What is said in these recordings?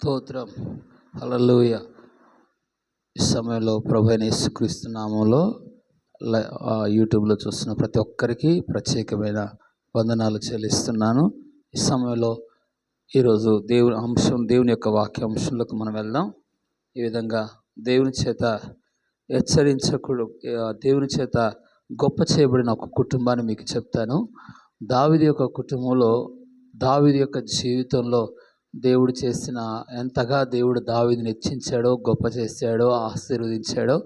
స్తోత్రం. హలలుయ ఈ సమయంలో ప్రభు అయిన యేసుక్రీస్తు నామంలో యూట్యూబ్లో చూస్తున్న ప్రతి ఒక్కరికి ప్రత్యేకమైన వందనాలు చెల్లిస్తున్నాను. ఈ సమయంలో ఈరోజు దేవుని అంశం దేవుని యొక్క వాక్య అంశంలోకి మనం వెళ్దాం. ఈ విధంగా దేవుని చేత హెచ్చరించకుడు దేవుని చేత గొప్ప చేయబడిన ఒక కుటుంబాన్ని మీకు చెప్తాను. దావిది యొక్క కుటుంబంలో దావిది యొక్క జీవితంలో దేవుడు చేసిన ఎంతగా దేవుడు దావిదిని హెచ్చించాడో గొప్ప చేశాడో ఆశీర్వదించాడో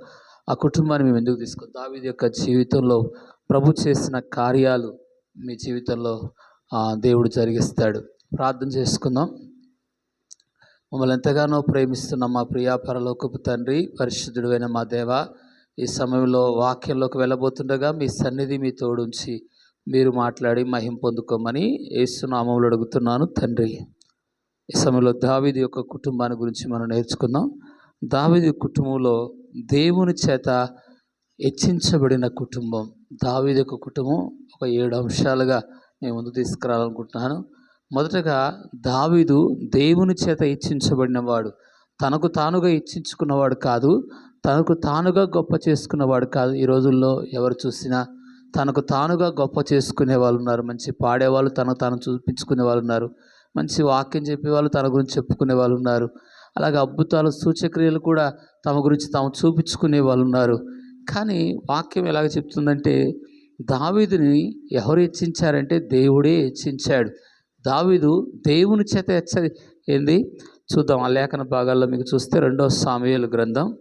ఆ కుటుంబాన్ని మేము ఎందుకు తీసుకో దావిది యొక్క జీవితంలో ప్రభు చేసిన కార్యాలు మీ జీవితంలో దేవుడు జరిగిస్తాడు. ప్రార్థన చేసుకుందాం. మమ్మల్ని ఎంతగానో ప్రేమిస్తున్న మా ప్రియా పరలోకపు తండ్రి పరిశుద్ధుడైన మా దేవ ఈ సమయంలో వాక్యంలోకి వెళ్ళబోతుండగా మీ సన్నిధి మీ తోడుంచి మీరు మాట్లాడి మహిం పొందుకోమని ఏసునామంలో అడుగుతున్నాను తండ్రి. ఈ సమయంలో దావిది యొక్క కుటుంబాన్ని గురించి మనం నేర్చుకుందాం. దావిది కుటుంబంలో దేవుని చేత హెచ్చించబడిన కుటుంబం. దావిది యొక్క కుటుంబం ఒక ఏడు అంశాలుగా నేను ముందు తీసుకురావాలనుకుంటున్నాను. మొదటగా దావీదు దేవుని చేత ఇచ్చించబడినవాడు తనకు తానుగా ఇచ్చించుకున్నవాడు కాదు తనకు తానుగా గొప్ప చేసుకున్నవాడు కాదు. ఈ రోజుల్లో ఎవరు చూసినా తనకు తానుగా గొప్ప చేసుకునే వాళ్ళు ఉన్నారు. మంచి పాడేవాళ్ళు తనకు తాను చూపించుకునే వాళ్ళు ఉన్నారు. మంచి వాక్యం చెప్పేవాళ్ళు తన గురించి చెప్పుకునే వాళ్ళు ఉన్నారు. అలాగే అద్భుతాలు సూచక్రియలు కూడా తమ గురించి తాము చూపించుకునే వాళ్ళు ఉన్నారు. కానీ వాక్యం ఎలాగ చెప్తుందంటే దావీదుని ఎవరు హెచ్చించారంటే దేవుడే హెచ్చించాడు. దావీదు దేవుని చేత హెచ్చరి ఏంది? చూద్దాం ఆ లేఖన భాగాల్లో మీకు చూస్తే రెండవ సామ్యుల గ్రంథం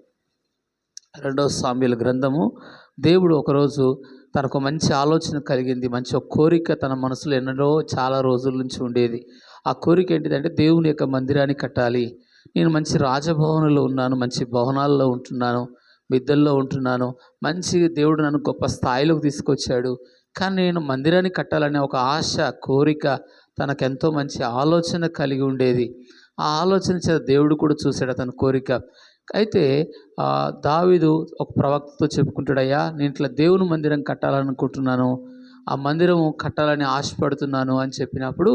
రెండవ సామ్యుల గ్రంథము. దేవుడు ఒకరోజు తనకు మంచి ఆలోచన కలిగింది మంచి ఒక కోరిక తన మనసులో ఎన్నడో చాలా రోజుల నుంచి ఉండేది. ఆ కోరిక ఏంటిదంటే దేవుని యొక్క మందిరాన్ని కట్టాలి. నేను మంచి రాజభవనంలో ఉన్నాను మంచి భవనాల్లో ఉంటున్నాను మిద్దల్లో ఉంటున్నాను మంచి దేవుడు నన్ను గొప్ప స్థాయిలోకి తీసుకొచ్చాడు. కానీ నేను మందిరాన్ని కట్టాలనే ఒక ఆశ కోరిక తనకెంతో మంచి ఆలోచన కలిగి ఉండేది. ఆ ఆలోచన చేత దేవుడు కూడా చూశాడు అతని కోరిక. అయితే దావిదు దావీదు ఒక ప్రవక్తతో చెప్పుకుంటాడయ్యా నేను ఇట్లా దేవుని మందిరం కట్టాలనుకుంటున్నాను ఆ మందిరం కట్టాలని ఆశపడుతున్నాను అని చెప్పినప్పుడు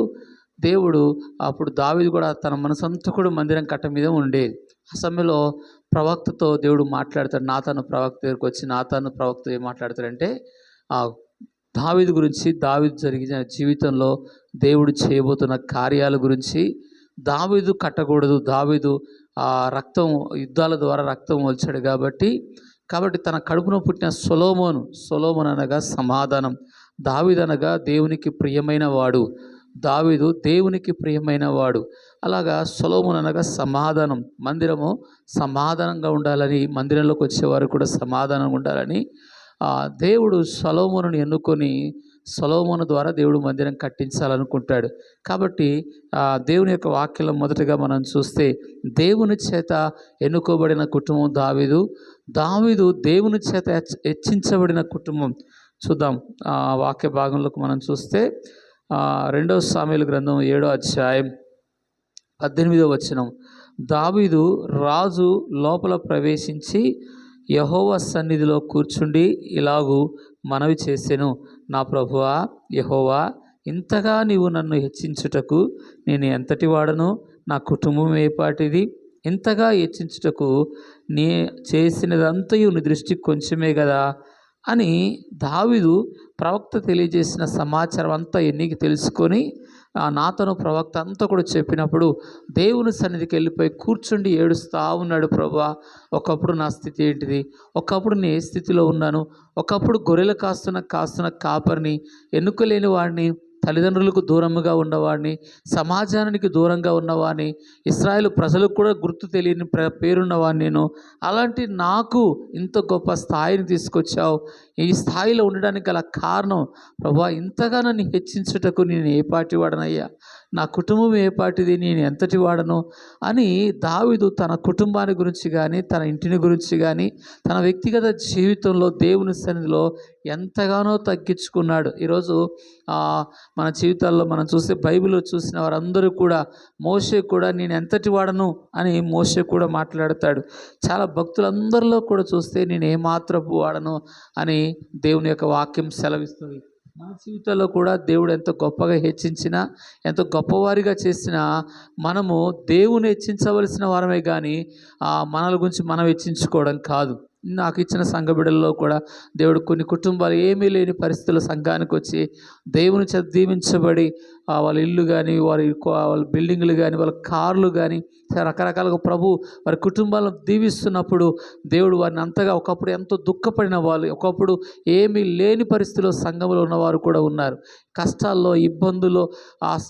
దేవుడు అప్పుడు దావీదు కూడా తన మనసంతకుడు మందిరం కట్ట మీద ఉండేది ఆ సమయంలో ప్రవక్తతో దేవుడు మాట్లాడతాడు. నాతాను ప్రవక్త దగ్గరికి వచ్చి నాతాను ప్రవక్త ఏం మాట్లాడతాడంటే ఆ దావిది గురించి దావిది జరిగిన జీవితంలో దేవుడు చేయబోతున్న కార్యాల గురించి. దావీదు కట్టకూడదు. దావీదు ఆ రక్తం యుద్ధాల ద్వారా రక్తం వచ్చాడు కాబట్టి కాబట్టి తన కడుపున పుట్టిన సొలోమోను సొలోమోన్ అనగా సమాధానం. దావిదనగా అనగా దేవునికి ప్రియమైన వాడు. దావీదు దేవునికి ప్రియమైన వాడు అలాగా సొలోమోన్ అనగా సమాధానం. మందిరము సమాధానంగా ఉండాలని మందిరంలోకి వచ్చేవారు కూడా సమాధానంగా ఉండాలని దేవుడు సొలోమును ఎన్నుకొని సొలోమును ద్వారా దేవుడు మందిరం కట్టించాలనుకుంటాడు. కాబట్టి దేవుని యొక్క వాక్యంలో మొదటగా మనం చూస్తే దేవుని చేత ఎన్నుకోబడిన కుటుంబం దావీదు దావీదు దేవుని చేత హెచ్చించబడిన కుటుంబం. చూద్దాం వాక్య భాగంలోకి మనం చూస్తే రెండో రెండవ గ్రంథం ఏడో అధ్యాయం పద్దెనిమిదో వచనం. దావీదు రాజు లోపల ప్రవేశించి యహోవ సన్నిధిలో కూర్చుండి ఇలాగూ మనవి చేసెను. నా ప్రభువా యహోవా ఇంతగా నీవు నన్ను హెచ్చించుటకు నేను ఎంతటి వాడను? నా కుటుంబం ఏపాటిది? ఇంతగా హెచ్చించుటకు నీ చేసినదంతయు నీ దృష్టికి కొంచెమే కదా అని దావీదు ప్రవక్త తెలియజేసిన సమాచారం అంతా ఎన్నికి తెలుసుకొని ఆ నాతను ప్రవక్త అంతా కూడా చెప్పినప్పుడు దేవుని సన్నిధికి వెళ్ళిపోయి కూర్చుండి ఏడుస్తా ఉన్నాడు ప్రభా ఒకప్పుడు నా స్థితి ఏంటిది? ఒకప్పుడు నేను ఏ స్థితిలో ఉన్నాను? ఒకప్పుడు గొర్రెలు కాస్తున్న కాస్తున్న కాపరిని ఎన్నుకోలేని వాడిని తల్లిదండ్రులకు దూరంగా ఉన్నవాడిని సమాజానికి దూరంగా ఉన్నవాడిని ఇస్రాయేల్ ప్రజలకు కూడా గుర్తు తెలియని ప్ర పేరున్నవాడిని నేను. అలాంటి నాకు ఇంత గొప్ప స్థాయిని తీసుకొచ్చావు. ఈ స్థాయిలో ఉండడానికి గల కారణం ప్రభా ఇంతగా నన్ను హెచ్చించుటకు నేను ఏ పాటి వాడనయ్యా నా కుటుంబం ఏపాటిది నేను ఎంతటి వాడను అని దావిదు తన కుటుంబాన్ని గురించి కానీ తన ఇంటిని గురించి కానీ తన వ్యక్తిగత జీవితంలో దేవుని సన్నిధిలో ఎంతగానో తగ్గించుకున్నాడు. ఈరోజు మన జీవితాల్లో మనం చూసే బైబిల్లో చూసిన వారందరూ కూడా మోసే కూడా నేను ఎంతటి వాడను అని మోసే కూడా మాట్లాడతాడు. చాలా భక్తులందరిలో కూడా చూస్తే నేను ఏమాత్రపు వాడను అని దేవుని యొక్క వాక్యం సెలవిస్తుంది. మన జీవితాల్లో కూడా దేవుడు ఎంత గొప్పగా హెచ్చించినా ఎంత గొప్పవారిగా చేసినా మనము దేవుని హెచ్చించవలసిన వారమే కానీ ఆ మనల గురించి మనం హెచ్చించుకోవడం కాదు. నాకు ఇచ్చిన సంఘ బిడ్డల్లో కూడా దేవుడు కొన్ని కుటుంబాలు ఏమీ లేని పరిస్థితుల సంఘానికి వచ్చి దేవుని చదివించబడి వాళ్ళ ఇల్లు కానీ వారి వాళ్ళ బిల్డింగ్లు కానీ వాళ్ళ కార్లు కానీ రకరకాలుగా ప్రభు వారి కుటుంబాలను దీవిస్తున్నప్పుడు దేవుడు వారిని అంతగా ఒకప్పుడు ఎంతో దుఃఖపడిన వాళ్ళు ఒకప్పుడు ఏమీ లేని పరిస్థితిలో సంఘంలో ఉన్నవారు కూడా ఉన్నారు. కష్టాల్లో ఇబ్బందుల్లో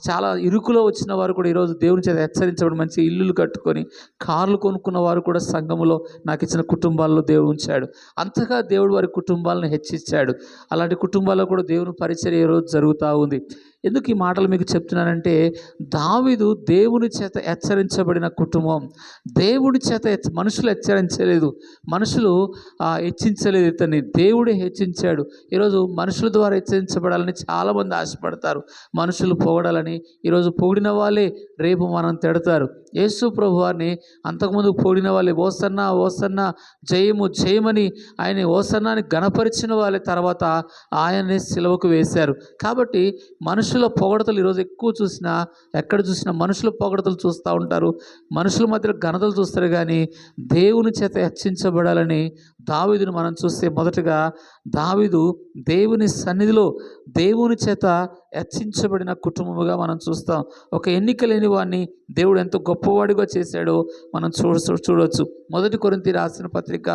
చాలా ఇరుకులో వచ్చిన వారు కూడా ఈరోజు దేవుని చేత హెచ్చరించబడి మంచి ఇల్లులు కట్టుకొని కార్లు కొనుక్కున్న వారు కూడా సంఘములో నాకు ఇచ్చిన కుటుంబాల్లో దేవుడు ఉంచాడు. అంతగా దేవుడు వారి కుటుంబాలను హెచ్చించాడు అలాంటి కుటుంబాల్లో కూడా దేవుని పరిచర్య ఈరోజు జరుగుతూ ఉంది. ఎందుకు ఈ మాటలు మీకు చెప్తున్నానంటే దావిదు దేవుని చేత హెచ్చరించబడిన కుటుంబం. దేవుడి చేత మనుషులు హెచ్చరించలేదు. మనుషులు హెచ్చించలేదు ఇతన్ని. దేవుడే హెచ్చించాడు. ఈరోజు మనుషుల ద్వారా హెచ్చరించబడాలని చాలామంది ఆశపడతారు. మనుషులు పొగడాలని. ఈరోజు పొగిడిన వాళ్ళే రేపు మనం తిడతారు. యేసు ప్రభు వారిని అంతకుముందు పొగిడిన వాళ్ళే ఓసన్న ఓసన్న జయము జయమని ఆయన ఓసన్నాని గణపరిచిన వాళ్ళే తర్వాత ఆయన్ని సిలవకు వేశారు. కాబట్టి మనుషులు మనుషుల పొగడతలు ఈరోజు ఎక్కువ చూసినా ఎక్కడ చూసినా మనుషుల పొగడతలు చూస్తూ ఉంటారు. మనుషుల మధ్యలో ఘనతలు చూస్తారు కానీ దేవుని చేత హెచ్చించబడాలని దావీదును మనం చూస్తే మొదటగా దావీదు దేవుని సన్నిధిలో దేవుని చేత హెచ్చించబడిన కుటుంబముగా మనం చూస్తాం. ఒక ఎన్నిక లేని వాడిని దేవుడు ఎంతో గొప్పవాడిగా చేశాడో మనం చూడ చూడవచ్చు మొదటి కొరింతి రాసిన పత్రిక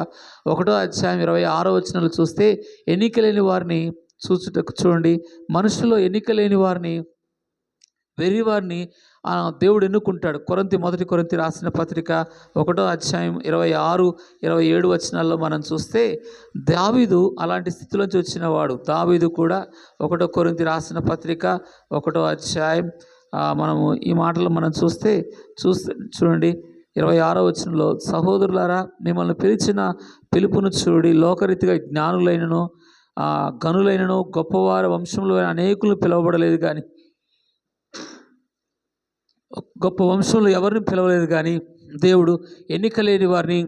ఒకటో అధ్యాయం ఇరవై ఆరో వచనాలు చూస్తే ఎన్నిక లేని వారిని చూచుటకు చూడండి. మనుషుల్లో ఎన్నిక లేని వారిని వెర్రివారిని ఆ దేవుడు ఎన్నుకుంటాడు. కొరంతి మొదటి కొరంతి రాసిన పత్రిక ఒకటో అధ్యాయం ఇరవై ఆరు ఇరవై ఏడు వచనాల్లో మనం చూస్తే దావీదు అలాంటి స్థితిలోంచి వచ్చినవాడు. దావీదు కూడా ఒకటో కొరింతి రాసిన పత్రిక ఒకటో అధ్యాయం మనము ఈ మాటలు మనం చూస్తే చూస్తే చూడండి. ఇరవై ఆరో వచనంలో సహోదరులారా మిమ్మల్ని పిలిచిన పిలుపును చూడి లోకరీతిగా జ్ఞానులైనను గనులైనను గొప్పవారి వంశంలో అనేకులు పిలువబడలేదు కానీ గొప్ప వంశంలో ఎవరిని పిలవలేదు కానీ దేవుడు ఎన్నిక లేని వారిని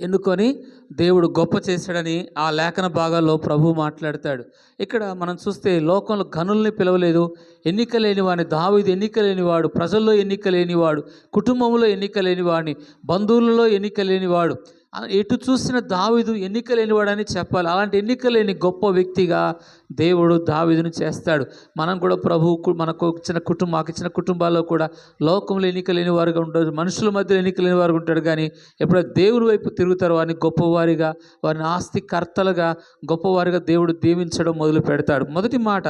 ఎన్నుకొని దేవుడు గొప్ప చేశాడని ఆ లేఖన భాగాల్లో ప్రభు మాట్లాడతాడు. ఇక్కడ మనం చూస్తే లోకంలో గనుల్ని పిలవలేదు ఎన్నిక లేని వాడిని ఎన్నిక లేనివాడు ప్రజల్లో ఎన్నిక లేనివాడు కుటుంబంలో ఎన్నిక లేనివాడిని బంధువులలో ఎన్నిక లేనివాడు ఎటు చూసిన దావీదు ఎన్నిక లేనివాడని చెప్పాలి. అలాంటి ఎన్నిక లేని గొప్ప వ్యక్తిగా దేవుడు దావిదును చేస్తాడు. మనం కూడా ప్రభుకు మనకు ఇచ్చిన కుటుంబం మాకు ఇచ్చిన కుటుంబాల్లో కూడా లోకంలో ఎన్నిక లేని వారుగా ఉంటారు మనుషుల మధ్యలో ఎన్నిక లేని వారు ఉంటాడు. కానీ ఎప్పుడో దేవుని వైపు తిరుగుతారు వారిని గొప్పవారిగా వారిని ఆస్తి కర్తలుగా గొప్పవారిగా దేవుడు దీవించడం మొదలు పెడతాడు. మొదటి మాట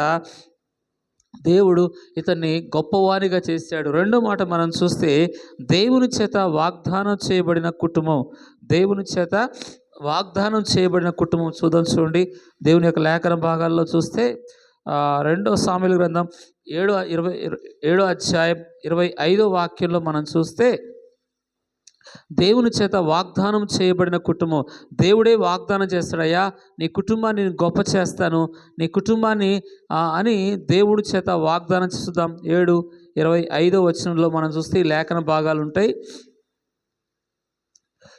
దేవుడు ఇతన్ని గొప్పవారిగా చేశాడు. రెండో మాట మనం చూస్తే దేవుని చేత వాగ్దానం చేయబడిన కుటుంబం. దేవుని చేత వాగ్దానం చేయబడిన కుటుంబం చూద్దాం చూడండి. దేవుని యొక్క లేఖన భాగాల్లో చూస్తే రెండో సామెల గ్రంథం ఏడో ఇరవై ఏడో అధ్యాయం ఇరవై ఐదో వాక్యంలో మనం చూస్తే దేవుని చేత వాగ్దానం చేయబడిన కుటుంబం. దేవుడే వాగ్దానం చేస్తాడయ్యా నీ కుటుంబాన్ని నేను గొప్ప చేస్తాను. నీ కుటుంబాన్ని అని దేవుడి చేత వాగ్దానం చేద్దాం ఏడు ఇరవై ఐదో వచనంలో మనం చూస్తే ఈ లేఖన భాగాలు ఉంటాయి.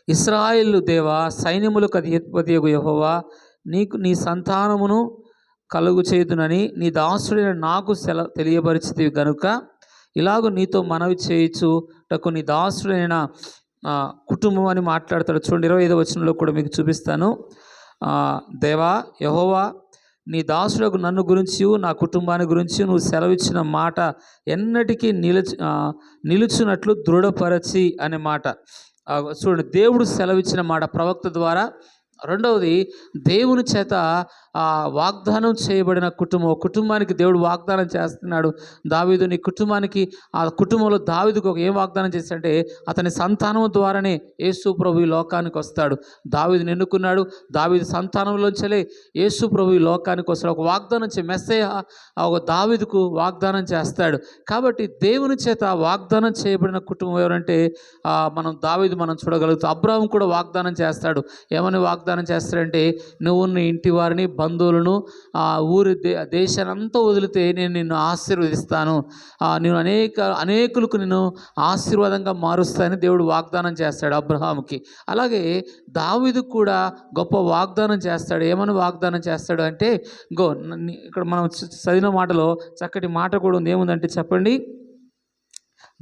ఇస్రాయేలు దేవ సైన్యములకు అధిపతి యహోవా నీకు నీ సంతానమును కలుగు చేయుదునని నీ దాసుడైన నాకు సెల తెలియపరిచితివి గనుక ఇలాగ నీతో మనవి చేయుచుటకు నీ దాసుడైన కుటుంబం అని మాట్లాడతాడు చూడండి ఇరవై ఐదో వచనంలో కూడా మీకు చూపిస్తాను. దేవా యహోవా నీ దాసులకు నన్ను గురించి నా కుటుంబాన్ని గురించి నువ్వు సెలవిచ్చిన మాట ఎన్నటికీ నిలుచు నిలుచున్నట్లు దృఢపరచి అనే మాట. చూడండి దేవుడు సెలవిచ్చిన మాట ప్రవక్త ద్వారా రెండవది దేవుని చేత వాగ్దానం చేయబడిన కుటుంబం ఒక కుటుంబానికి దేవుడు వాగ్దానం చేస్తున్నాడు. దావీదు నీ కుటుంబానికి ఆ కుటుంబంలో దావీదుకు ఒక ఏం వాగ్దానం చేశాడంటే అతని సంతానం ద్వారానే యేసు ప్రభు ఈ లోకానికి వస్తాడు. దావీదుని ఎన్నుకున్నాడు దావీదు సంతానంలోంచలే యేసు ప్రభు ఈ లోకానికి వస్తాడు. ఒక వాగ్దానం చే మెస్సయ్య ఒక దావీదుకు వాగ్దానం చేస్తాడు. కాబట్టి దేవుని చేత వాగ్దానం చేయబడిన కుటుంబం ఎవరంటే మనం దావీదు మనం చూడగలుగుతాం. అబ్రాహం కూడా వాగ్దానం చేస్తాడు. ఏమని వాగ్దానం వాగ్దానం చేస్తాడంటే నువ్వు నీ ఇంటి వారిని బంధువులను ఆ ఊరి దే దేశాన్ని అంతా వదిలితే నేను నిన్ను ఆశీర్వదిస్తాను. నేను అనేక అనేకులకు నేను ఆశీర్వాదంగా మారుస్తానని దేవుడు వాగ్దానం చేస్తాడు అబ్రహాముకి. అలాగే దావిదు కూడా గొప్ప వాగ్దానం చేస్తాడు. ఏమని వాగ్దానం చేస్తాడు అంటే గో ఇక్కడ మనం చదివిన మాటలో చక్కటి మాట కూడా ఉంది. ఏముందంటే చెప్పండి?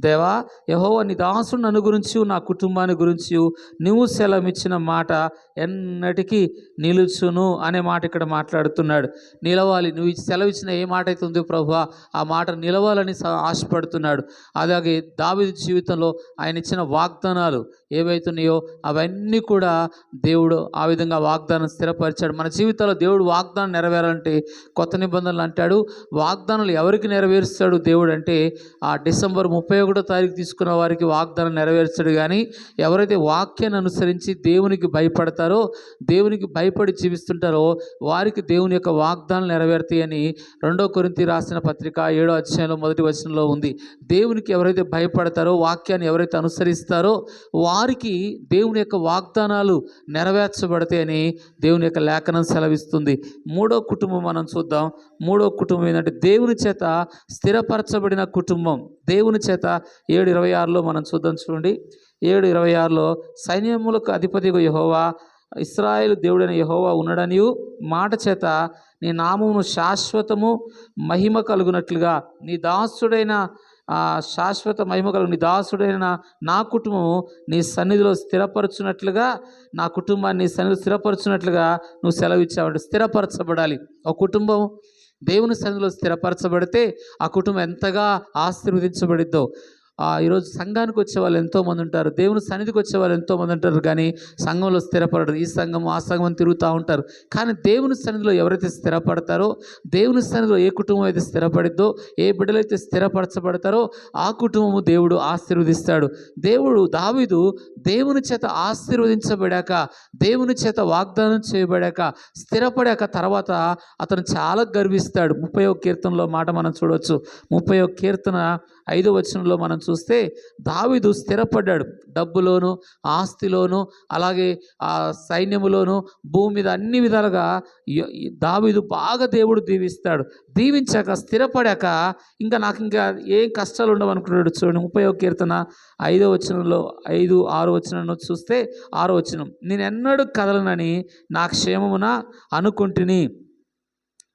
దేవా యహోవ నీ దాసుడు నన్ను గురించి నా కుటుంబాన్ని గురించి నువ్వు సెలవిచ్చిన మాట ఎన్నటికీ నిలుచును అనే మాట ఇక్కడ మాట్లాడుతున్నాడు. నిలవాలి నువ్వు సెలవిచ్చిన ఏ మాట అయితే ఉందో ప్రభు ఆ మాట నిలవాలని ఆశపడుతున్నాడు. అలాగే దావి జీవితంలో ఆయన ఇచ్చిన వాగ్దానాలు ఏవైతున్నాయో అవన్నీ కూడా దేవుడు ఆ విధంగా వాగ్దానం స్థిరపరిచాడు. మన జీవితంలో దేవుడు వాగ్దానం నెరవేరాలంటే కొత్త నిబంధనలు అంటాడు. వాగ్దానాలు ఎవరికి నెరవేరుస్తాడు దేవుడు అంటే ఆ డిసెంబర్ ముప్పై ఒకటో తారీఖు తీసుకున్న వారికి వాగ్దానం నెరవేర్చడు. కానీ ఎవరైతే వాక్యాన్ని అనుసరించి దేవునికి భయపడతారో దేవునికి భయపడి జీవిస్తుంటారో వారికి దేవుని యొక్క వాగ్దానం నెరవేరుతాయని రెండో కొరింతి రాసిన పత్రిక ఏడో అధ్యాయంలో మొదటి వచనంలో ఉంది. దేవునికి ఎవరైతే భయపడతారో వాక్యాన్ని ఎవరైతే అనుసరిస్తారో వారికి దేవుని యొక్క వాగ్దానాలు నెరవేర్చబడతాయని దేవుని యొక్క లేఖనం సెలవిస్తుంది. మూడో కుటుంబం మనం చూద్దాం. మూడో కుటుంబం ఏంటంటే దేవుని చేత స్థిరపరచబడిన కుటుంబం. దేవుని చేత ఏడు ఇరవై ఆరులో మనం చూద్దాం చూడండి. ఏడు ఇరవై ఆరులో సైన్యములకు అధిపతి యహోవా ఇస్రాయేల్ దేవుడైన యహోవా ఉన్నాడనియు మాట చేత నీ నామమును శాశ్వతము మహిమ కలుగునట్లుగా. నీ దాసుడైన శాశ్వత మహిమ కలుగు నీ దాసుడైన నా కుటుంబము నీ సన్నిధిలో స్థిరపరచునట్లుగా నా కుటుంబాన్ని సన్నిధిలో స్థిరపరచునట్లుగా నువ్వు సెలవిచ్చావంటే స్థిరపరచబడాలి. ఒక కుటుంబం దేవుని సన్నిధిలో స్థిరపరచబడితే ఆ కుటుంబం ఎంతగా ఆశీర్వదించబడిద్దో. ఈరోజు సంఘానికి వచ్చే వాళ్ళు ఎంతోమంది ఉంటారు దేవుని సన్నిధికి వచ్చే వాళ్ళు ఎంతోమంది ఉంటారు కానీ సంఘంలో స్థిరపడరు. ఈ సంఘం ఆ సంఘం తిరుగుతూ ఉంటారు. కానీ దేవుని సన్నిధిలో ఎవరైతే స్థిరపడతారో దేవుని సన్నిధిలో ఏ కుటుంబం అయితే స్థిరపడిద్దో ఏ బిడ్డలైతే స్థిరపరచబడతారో ఆ కుటుంబము దేవుడు ఆశీర్వదిస్తాడు. దేవుడు దావిదు దేవుని చేత ఆశీర్వదించబడాక దేవుని చేత వాగ్దానం చేయబడాక స్థిరపడాక తర్వాత అతను చాలా గర్విస్తాడు. ముప్పై కీర్తనలో మాట మనం చూడవచ్చు ముప్పై కీర్తన ఐదో వచనంలో మనం చూస్తే దావీదు స్థిరపడ్డాడు డబ్బులోను ఆస్తిలోను అలాగే ఆ సైన్యములోను భూమి మీద అన్ని విధాలుగా దావిదు బాగా దేవుడు దీవిస్తాడు. దీవించాక స్థిరపడాక ఇంకా నాకు ఇంకా ఏం కష్టాలు ఉండవు అనుకున్నాడు చూడండి ముప్పై కీర్తన ఐదో వచనంలో ఐదు ఆరు వచనంలో చూస్తే ఆరో వచనం నేను ఎన్నడూ కదలనని నా క్షేమమున అనుకుంటుని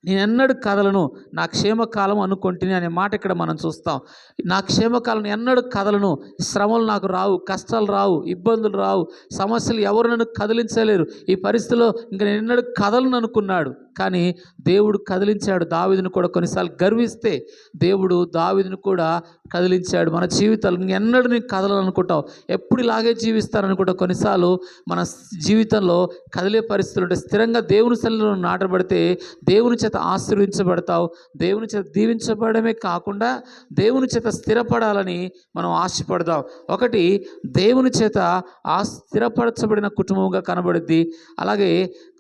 నేను ఎన్నడూ కదలను నా క్షేమకాలం అనుకుంటుని అనే మాట ఇక్కడ మనం చూస్తాం. నా క్షేమకాలం ఎన్నడూ కదలను శ్రమలు నాకు రావు కష్టాలు రావు ఇబ్బందులు రావు సమస్యలు ఎవరు నన్ను కదిలించలేరు. ఈ పరిస్థితిలో ఇంకా నేను ఎన్నడూ కదలను అనుకున్నాడు. కానీ దేవుడు కదిలించాడు. దావిదిని కూడా కొన్నిసార్లు గర్విస్తే దేవుడు దావిదిని కూడా కదిలించాడు. మన జీవితాలు ఎన్నడూ నీకు కదలనుకుంటావు ఎప్పుడు ఇలాగే జీవిస్తాననుకుంటావు కొన్నిసార్లు మన జీవితంలో కదిలే పరిస్థితులు ఉంటే స్థిరంగా దేవుని శైలిలో నాటబడితే దేవుని చేత ఆశీర్వించబడతావు దేవుని చేత దీవించబడమే కాకుండా దేవుని చేత స్థిరపడాలని మనం ఆశపడదాం. ఒకటి దేవుని చేత ఆ స్థిరపరచబడిన కుటుంబంగా కనబడుద్ది. అలాగే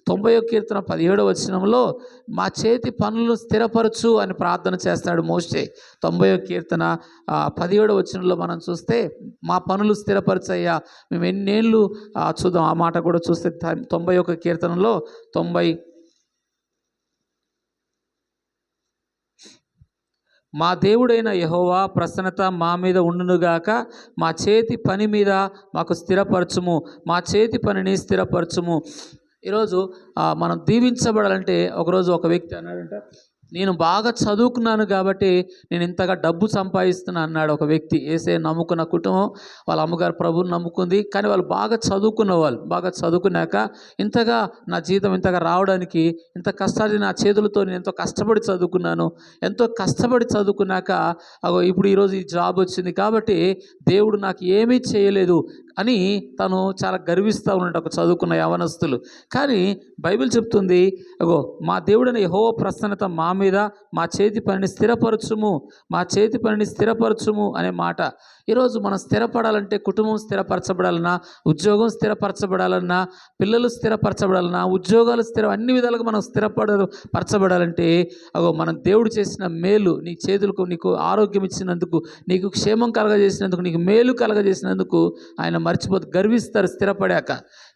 తొంభై కీర్తన పదిహేడవ వచనంలో మా చేతి పనులను స్థిరపరచు అని ప్రార్థన చేస్తాడు మోషే. తొంభై కీర్తన పదిహేడవ వచనంలో మనం చూస్తే మా పనులు స్థిరపరచయ్యా మేము ఎన్నేళ్ళు చూద్దాం ఆ మాట కూడా చూస్తే తొంభై ఒక కీర్తనలో తొంభై మా దేవుడైన యహోవా ప్రసన్నత మా మీద ఉండునుగాక మా చేతి పని మీద మాకు స్థిరపరచుము మా చేతి పనిని స్థిరపరచుము. ఈరోజు మనం దీవించబడాలంటే ఒకరోజు ఒక వ్యక్తి అన్నాడంట నేను బాగా చదువుకున్నాను కాబట్టి నేను ఇంతగా డబ్బు సంపాదిస్తున్నా అన్నాడు ఒక వ్యక్తి. ఏసే నమ్ముకున్న కుటుంబం వాళ్ళ అమ్మగారు ప్రభుని నమ్ముకుంది కానీ వాళ్ళు బాగా చదువుకున్న వాళ్ళు బాగా చదువుకున్నాక ఇంతగా నా జీతం ఇంతగా రావడానికి ఇంత కష్టాన్ని నా చేతులతో నేను ఎంతో కష్టపడి చదువుకున్నాను ఎంతో కష్టపడి చదువుకున్నాక అగో ఇప్పుడు ఈరోజు ఈ జాబ్ వచ్చింది కాబట్టి దేవుడు నాకు ఏమీ చేయలేదు అని తను చాలా గర్విస్తూ ఉన్నాడు ఒక చదువుకున్న యవనస్తులు. కానీ బైబిల్ చెప్తుంది అగో మా దేవుడైన యహో ప్రసన్నత మా మీద మా చేతి పనిని స్థిరపరచుము మా చేతి పనిని స్థిరపరచుము అనే మాట. ఈరోజు మనం స్థిరపడాలంటే కుటుంబం స్థిరపరచబడాలన్నా ఉద్యోగం స్థిరపరచబడాలన్నా పిల్లలు స్థిరపరచబడాలన్నా ఉద్యోగాలు స్థిర అన్ని విధాలుగా మనం స్థిరపడ పరచబడాలంటే అగో మనం దేవుడు చేసిన మేలు నీ చేతులకు నీకు ఆరోగ్యం ఇచ్చినందుకు నీకు క్షేమం కలగజేసినందుకు నీకు మేలు కలగజేసినందుకు ఆయన మర్చిపోతూ గర్విస్తారు స్థిరపడాక.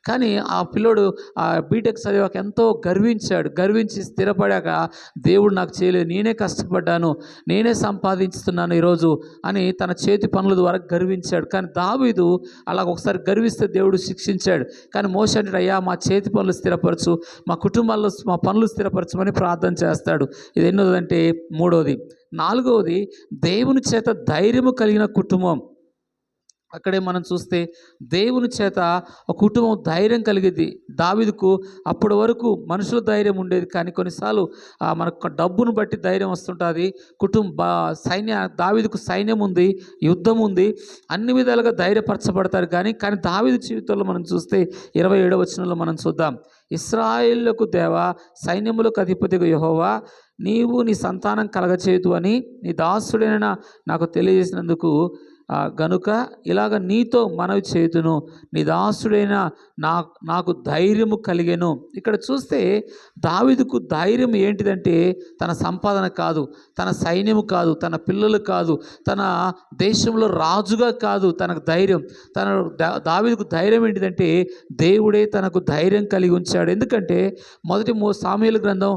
కానీ ఆ పిల్లోడు ఆ బీటెక్ చదివాక ఎంతో గర్వించాడు. గర్వించి స్థిరపడాక దేవుడు నాకు చేయలేదు. నేనే కష్టపడ్డాను. నేనే సంపాదించుతున్నాను ఈరోజు అని తన చేతి పనుల ద్వారా గర్వించాడు. కానీ దావీదు అలా ఒకసారి గర్విస్తే దేవుడు శిక్షించాడు. కానీ మోస అంటే అయ్యా మా చేతి పనులు స్థిరపరచు. మా కుటుంబాల్లో మా పనులు స్థిరపరచమని ప్రార్థన చేస్తాడు. ఇది ఎన్నోదంటే మూడోది. నాలుగవది దేవుని చేత ధైర్యము కలిగిన కుటుంబం. అక్కడే మనం చూస్తే దేవుని చేత ఒక కుటుంబం ధైర్యం కలిగేది. దావిదుకు అప్పటి వరకు మనుషుల ధైర్యం ఉండేది. కానీ కొన్నిసార్లు ఆ, మనకు డబ్బును బట్టి ధైర్యం వస్తుంటుంది. కుటుంబ సైన్య దావిదుకు సైన్యం ఉంది యుద్ధం ఉంది. అన్ని విధాలుగా ధైర్యపరచబడతారు కానీ కానీ దావిదు జీవితంలో మనం చూస్తే ఇరవై ఏడవ వచనంలో మనం చూద్దాం. ఇస్రాయిళ్ళకు దేవ సైన్యములకు అధిపతిగా యహోవా నీవు నీ సంతానం కలగచేయదు అని నీ దాసుడైన నాకు తెలియజేసినందుకు గనుక ఇలాగ నీతో మనవి చేతును నీ దాసుడైన నా నాకు ధైర్యము కలిగెను. ఇక్కడ చూస్తే దావిదుకు ధైర్యం ఏంటిదంటే తన సంపాదన కాదు తన సైన్యము కాదు తన పిల్లలు కాదు తన దేశంలో రాజుగా కాదు తనకు ధైర్యం. తన దావిదుకు ధైర్యం ఏంటిదంటే దేవుడే తనకు ధైర్యం కలిగి ఉంచాడు. ఎందుకంటే మొదటి మో సామీల గ్రంథం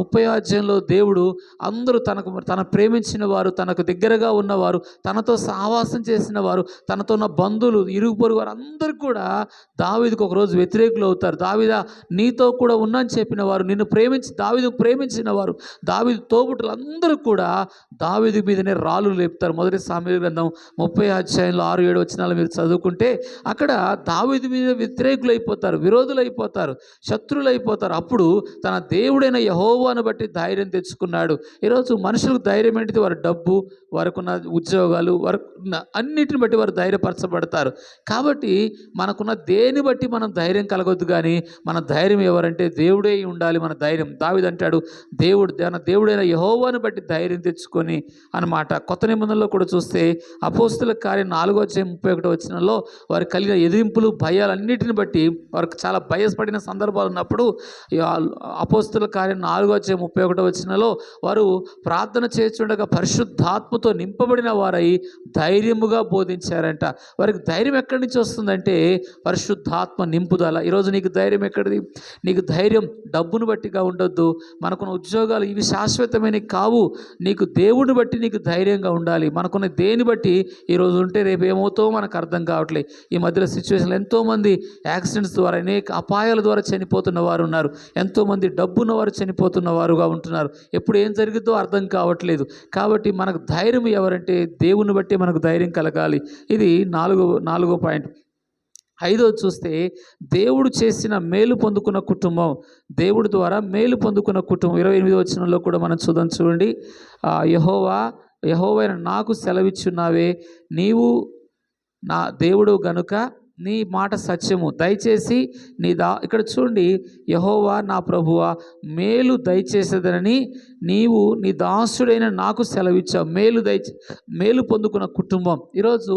ముప్పై అధ్యాయంలో దేవుడు అందరూ తనకు తన ప్రేమించిన వారు తనకు దగ్గరగా ఉన్నవారు తనతో సహవాసం చేసిన వారు తనతో ఉన్న బంధువులు ఇరుగు పొరుగు వారు అందరూ కూడా దావీదుకు ఒకరోజు వ్యతిరేకులు అవుతారు. దావిద నీతో కూడా ఉన్నని చెప్పిన వారు నిన్ను ప్రేమించి దావిదు ప్రేమించిన వారు దావిదు తోబుట్టులు అందరూ కూడా దావీదు మీదనే రాళ్ళు లేపుతారు. మొదటి సామీల గ్రంథం ముప్పై అధ్యాయంలో ఆరు ఏడు వచ్చినాలు మీరు చదువుకుంటే అక్కడ దావీదు మీద వ్యతిరేకులు అయిపోతారు విరోధులు అయిపోతారు శత్రువులు అయిపోతారు. అప్పుడు తన దేవుడైన యహోవాను బట్టి ధైర్యం తెచ్చుకున్నాడు. ఈరోజు మనుషులకు ధైర్యం ఏంటిది? వారి డబ్బు వారికి ఉన్న ఉద్యోగాలు వారికి ఉన్న అన్నిటిని బట్టి వారు ధైర్యపరచబడతారు. కాబట్టి మనకున్న దేని బట్టి మనం ధైర్యం కలగొద్దు కానీ మన ధైర్యం ఎవరంటే దేవుడే అయి ఉండాలి మన ధైర్యం. దావిదంటాడు దేవుడు తన దేవుడైన యహోవాని బట్టి ధైర్యం తెచ్చుకొని అన్నమాట. కొత్త నిబంధనలో కూడా చూస్తే అపోస్తుల కార్యం నాలుగో వచ్చే ముప్పై ఒకటో వచ్చినలో వారు కలిగిన ఎదిరింపులు భయాలన్నిటిని బట్టి వారికి చాలా భయపడిన సందర్భాలు ఉన్నప్పుడు అపోస్తుల కార్యం నాలుగో వచ్చే ముప్పై ఒకటో వచ్చినలో వారు ప్రార్థన చేస్తుండగా పరిశుద్ధాత్మతో నింపబడిన వారై ధైర్యముగా బోధించారంట. వారికి ధైర్యం ఎక్కడి నుంచి వస్తుందంటే పరిశుద్ధాత్మ నింపుదల. ఈరోజు నీకు ధైర్యం ఎక్కడిది? నీకు ధైర్యం డబ్బును బట్టిగా ఉండొద్దు. మనకున్న ఉద్యోగాలు ఇవి శాశ్వతమైనవి కావు. నీకు దేవుని బట్టి నీకు ధైర్యంగా ఉండాలి. మనకున్న దేని బట్టి ఈరోజు ఉంటే రేపు ఏమవుతావో మనకు అర్థం కావట్లేదు ఈ మధ్యలో సిచ్యువేషన్లో ఎంతోమంది యాక్సిడెంట్స్ ద్వారా అనేక అపాయాల ద్వారా చనిపోతున్న వారు ఉన్నారు. ఎంతోమంది డబ్బున్న వారు చనిపోతున్న వారుగా ఉంటున్నారు. ఎప్పుడు ఏం జరిగిద్దో అర్థం కావట్లేదు. కాబట్టి మనకు ధైర్యం ఎవరంటే దేవుని బట్టి మనకు ధైర్యం కలగాలి. ఇది నాలుగో నాలుగో పాయింట్. ఐదో చూస్తే దేవుడు చేసిన మేలు పొందుకున్న కుటుంబం. దేవుడి ద్వారా మేలు పొందుకున్న కుటుంబం. ఇరవై ఎనిమిది వచనంలో కూడా మనం చూద్దాం చూడండి. యహోవా యహోవైన నాకు సెలవిచ్చున్నావే. నీవు నా దేవుడు గనుక నీ మాట సత్యము. దయచేసి నీ దా ఇక్కడ చూడండి యహోవా నా ప్రభువా మేలు దయచేసేదనని నీవు నీ దాసుడైన నాకు సెలవిచ్చావు. మేలు దయచే మేలు పొందుకున్న కుటుంబం. ఈరోజు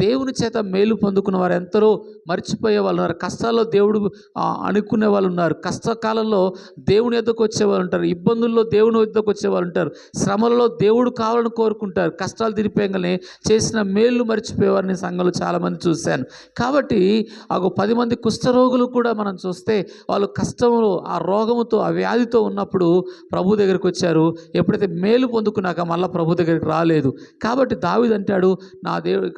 దేవుని చేత మేలు పొందుకున్న వారు ఎంతరో మర్చిపోయే వాళ్ళు ఉన్నారు. కష్టాల్లో దేవుడు అనుకునే వాళ్ళు ఉన్నారు. కష్టకాలంలో దేవుని ఎద్దకు వచ్చేవాళ్ళు ఉంటారు. ఇబ్బందుల్లో దేవుని వద్దకు వచ్చే వాళ్ళు ఉంటారు. శ్రమలలో దేవుడు కావాలని కోరుకుంటారు. కష్టాలు తిరిపేయగానే చేసిన మేలు మర్చిపోయేవారిని సంఘంలో చాలామంది చూశాను. కాబట్టి ఒక పది మంది కుష్ఠరోగులు కూడా మనం చూస్తే వాళ్ళు కష్టంలో ఆ రోగముతో ఆ వ్యాధితో ఉన్నప్పుడు ప్రభు దగ్గరికి వచ్చారు. ఎప్పుడైతే మేలు పొందుకున్నాక మళ్ళీ ప్రభు దగ్గరికి రాలేదు. కాబట్టి దావిదంటాడు నా దేవుడు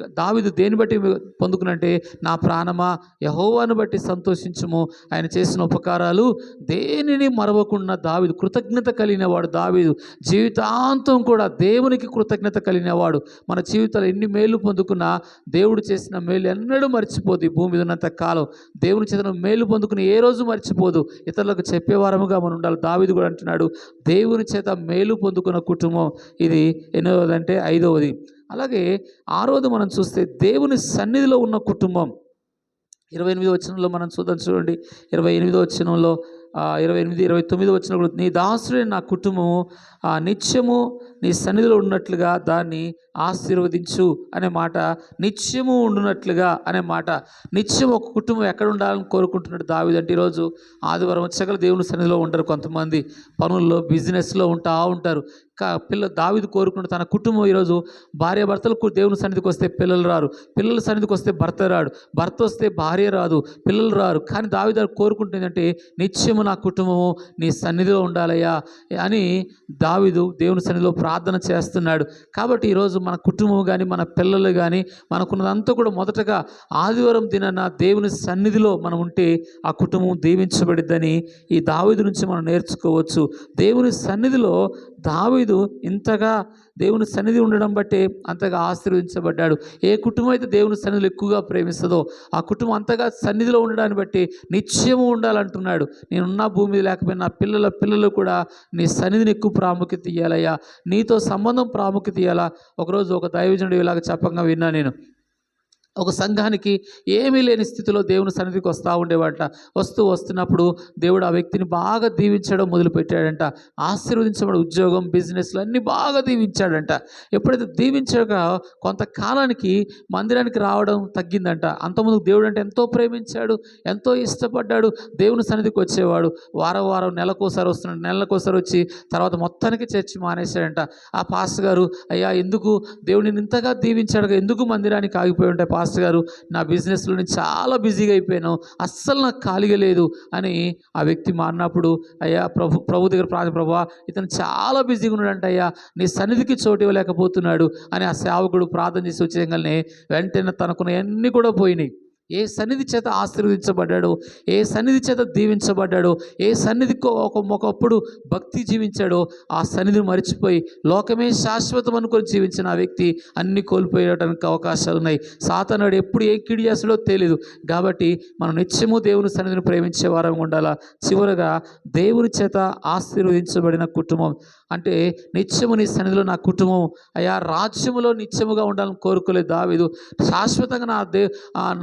దావిదు దేని బట్టి పొందుకునంటే నా ప్రాణమా? యహోవాను బట్టి సంతోషించము. ఆయన చేసిన ఉపకారాలు దేనిని మరవకుండా దావిదు కృతజ్ఞత కలిగిన వాడు దావిదు. జీవితాంతం కూడా దేవునికి కృతజ్ఞత కలిగిన వాడు మన జీవితంలో ఎన్ని మేలు పొందుకున్నా దేవుడు చేసిన మేలు ఎన్నడూ మర్చిపోదు భూమి మీద ఉన్నంత కాలం. దేవుని చేత మేలు పొందుకుని ఏ రోజు మర్చిపోదు. ఇతరులకు చెప్పేవారముగా మనం ఉండాలి. దావిదు కూడా అంటున్నాడు దేవుని చేత మేలు పొందుకున్న కుటుంబం ఇది ఎన్నోదంటే ఐదవది. అలాగే ఆరోది మనం చూస్తే దేవుని సన్నిధిలో ఉన్న కుటుంబం. ఇరవై ఎనిమిదో వచనంలో మనం చూద్దాం చూడండి. ఇరవై ఎనిమిదో వచనంలో ఇరవై ఎనిమిది ఇరవై తొమ్మిది వచ్చినప్పుడు నీ దాసుడే నా కుటుంబము ఆ నిత్యము నీ సన్నిధిలో ఉన్నట్లుగా దాన్ని ఆశీర్వదించు అనే మాట నిత్యము ఉండునట్లుగా అనే మాట నిత్యం ఒక కుటుంబం ఎక్కడ ఉండాలని కోరుకుంటున్నాడు దావిదంటే ఈరోజు ఆదివారం వచ్చాక దేవుని సన్నిధిలో ఉంటారు కొంతమంది. పనుల్లో బిజినెస్లో ఉంటా ఉంటారు. కా పిల్ల దావిది కోరుకుంటూ తన కుటుంబం ఈరోజు భార్య భర్తలు దేవుని సన్నిధికి వస్తే పిల్లలు రారు. పిల్లల సన్నిధికి వస్తే భర్త రాడు. భర్త వస్తే భార్య రాదు. పిల్లలు రారు. కానీ దావిదారు కోరుకుంటుంది అంటే నిత్యము నా కుటుంబము నీ సన్నిధిలో ఉండాలయ్యా అని దావిదు దేవుని సన్నిధిలో ప్రార్థన చేస్తున్నాడు. కాబట్టి ఈరోజు మన కుటుంబం కానీ మన పిల్లలు కానీ మనకున్నదంతా కూడా మొదటగా ఆదివారం దినాన దేవుని సన్నిధిలో మనం ఉంటే ఆ కుటుంబం దీవించబడిద్దని ఈ దావీదు నుంచి మనం నేర్చుకోవచ్చు. దేవుని సన్నిధిలో దావీదు ఇంతగా దేవుని సన్నిధి ఉండడం బట్టే అంతగా ఆశీర్వదించబడ్డాడు. ఏ కుటుంబం అయితే దేవుని సన్నిధిలో ఎక్కువగా ప్రేమిస్తుందో ఆ కుటుంబం అంతగా సన్నిధిలో ఉండడాన్ని బట్టి నిత్యము ఉండాలంటున్నాడు. నేనున్న భూమి మీద లేకపోయినా నా పిల్లల పిల్లలు కూడా నీ సన్నిధిని ఎక్కువ ప్రాముఖ్యత ఇవ్వాలయ్యా నీతో సంబంధం ప్రాముఖ్యత ఇవ్వాలా ఒకరోజు ఒక దైవజనుడు ఇలాగ చెప్పంగా విన్నా నేను. ఒక సంఘానికి ఏమీ లేని స్థితిలో దేవుని సన్నిధికి వస్తూ ఉండేవాడట. వస్తూ వస్తున్నప్పుడు దేవుడు ఆ వ్యక్తిని బాగా దీవించడం మొదలుపెట్టాడంట. ఆశీర్వదించబడి ఉద్యోగం బిజినెస్లు అన్నీ బాగా దీవించాడంట. ఎప్పుడైతే దీవించాక కొంతకాలానికి మందిరానికి రావడం తగ్గిందంట. అంతకుముందు దేవుడు అంటే ఎంతో ప్రేమించాడు ఎంతో ఇష్టపడ్డాడు దేవుని సన్నిధికి వచ్చేవాడు. వారం వారం నెలకోసారి వస్తున్నాడు నెలకోసారి వచ్చి తర్వాత మొత్తానికి చర్చి మానేశాడంట. ఆ పాస్ గారు అయ్యా ఎందుకు దేవుడిని ఇంతగా దీవించాడు ఎందుకు మందిరానికి ఆగిపోయి ఉంటాయి పాస్టర్ గారు నా బిజినెస్లో నేను చాలా బిజీగా అయిపోయాను అస్సలు నాకు ఖాళీగా లేదు అని ఆ వ్యక్తి మారినప్పుడు అయ్యా ప్రభు ప్రభు దగ్గర ప్రార్థన ప్రభా ఇతను చాలా బిజీగా ఉన్నాడంట అయ్యా నీ సన్నిధికి చోటు ఇవ్వలేకపోతున్నాడు అని ఆ సేవకుడు ప్రార్థన చేసి వచ్చేయగానే వెంటనే తనకున్న అన్నీ కూడా పోయినాయి. ఏ సన్నిధి చేత ఆశీర్వదించబడ్డాడు? ఏ సన్నిధి చేత దీవించబడ్డాడు? ఏ సన్నిధికి ఒక ఒకప్పుడు భక్తి జీవించాడో? ఆ సన్నిధిని మరిచిపోయి లోకమే శాశ్వతం అనుకొని జీవించిన ఆ వ్యక్తి అన్ని కోల్పోయడానికి అవకాశాలు ఉన్నాయి. సాతనుడు ఎప్పుడు ఏ కిడి చేస్తాడో తెలియదు కాబట్టి మనం నిత్యము దేవుని సన్నిధిని ప్రేమించే వారంగా ఉండాలా? చివరగా దేవుని చేత ఆశీర్వదించబడిన కుటుంబం అంటే నిత్యము నీ సన్నిధిలో నా కుటుంబం అయ్యా రాజ్యములో నిత్యముగా ఉండాలని కోరుకోలేదు దావీదు. శాశ్వతంగా నా దే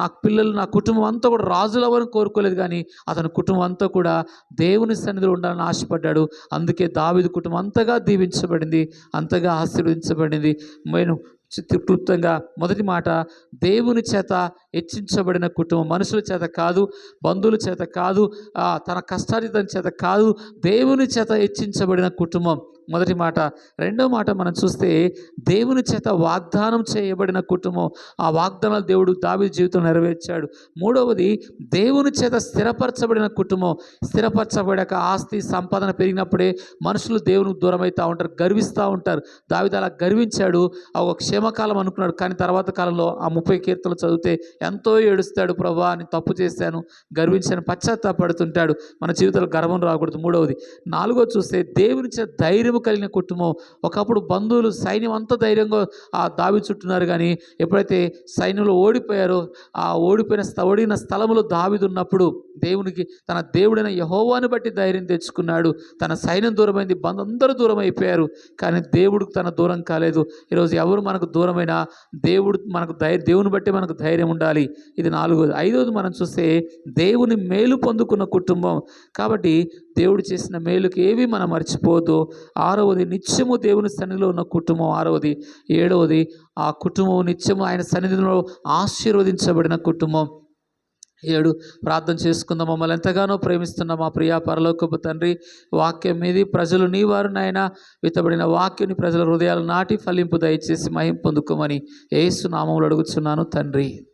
నా పిల్లలు నా కుటుంబం అంతా కూడా రాజులు అవ్వాలని కోరుకోలేదు కానీ అతని కుటుంబం అంతా కూడా దేవుని సన్నిధిలో ఉండాలని ఆశపడ్డాడు. అందుకే దావీదు కుటుంబం అంతగా దీవించబడింది అంతగా ఆశీర్వదించబడింది. నేను చి- మొదటి మాట దేవుని చేత హెచ్చించబడిన కుటుంబం మనుషుల చేత కాదు బంధువుల చేత కాదు తన కష్టార్జితం చేత కాదు దేవుని చేత హెచ్చించబడిన కుటుంబం. మొదటి మాట. రెండో మాట మనం చూస్తే దేవుని చేత వాగ్దానం చేయబడిన కుటుంబం. ఆ వాగ్దానాలు దేవుడు దావి జీవితం నెరవేర్చాడు. మూడవది దేవుని చేత స్థిరపరచబడిన కుటుంబం. స్థిరపరచబడక ఆస్తి సంపాదన పెరిగినప్పుడే మనుషులు దేవునికి దూరం అవుతూ ఉంటారు గర్విస్తూ ఉంటారు. దావిది అలా గర్వించాడు. ఆ ఒక క్షేమకాలం అనుకున్నాడు. కానీ తర్వాత కాలంలో ఆ ముప్పై కీర్తనలు చదివితే ఎంతో ఏడుస్తాడు ప్రభా అని తప్పు చేశాను గర్వించాను పశ్చాత్తాపడుతుంటాడు. మన జీవితంలో గర్వం రాకూడదు. మూడవది నాలుగో చూస్తే దేవుని చేత ధైర్యం కలిగిన కుటుంబం. ఒకప్పుడు బంధువులు సైన్యం అంతా ధైర్యంగా ఆ దావి చుట్టున్నారు కానీ ఎప్పుడైతే సైన్యంలో ఓడిపోయారో ఆ ఓడిపోయిన ఓడిన స్థలములో దావిదున్నప్పుడు దేవునికి తన దేవుడైన యహోవాను బట్టి ధైర్యం తెచ్చుకున్నాడు. తన సైన్యం దూరమైంది బంధు అందరూ దూరం అయిపోయారు కానీ దేవుడు తన దూరం కాలేదు. ఈరోజు ఎవరు మనకు దూరమైనా దేవుడు మనకు ధైర్యం దేవుని బట్టి మనకు ధైర్యం ఉండాలి. ఇది నాలుగోది. ఐదోది మనం చూస్తే దేవుని మేలు పొందుకున్న కుటుంబం. కాబట్టి దేవుడు చేసిన మేలుకి ఏవి మనం మర్చిపోదు ఆరవది నిత్యము దేవుని సన్నిధిలో ఉన్న కుటుంబం ఆరవది. ఏడవది ఆ కుటుంబం నిత్యము ఆయన సన్నిధిలో ఆశీర్వదించబడిన కుటుంబం. ఏడు ప్రార్థన చేసుకుందాం. మమ్మల్ని ఎంతగానో ప్రేమిస్తున్న మా ప్రియా పరలోకపు తండ్రి వాక్యం మీది. ప్రజలు నీ వారు నాయన విత్తబడిన వాక్యాన్ని ప్రజల హృదయాలు నాటి ఫలింపు దయచేసి మహిం పొందుకోమని ఏసు నామములు అడుగుచున్నాను తండ్రి.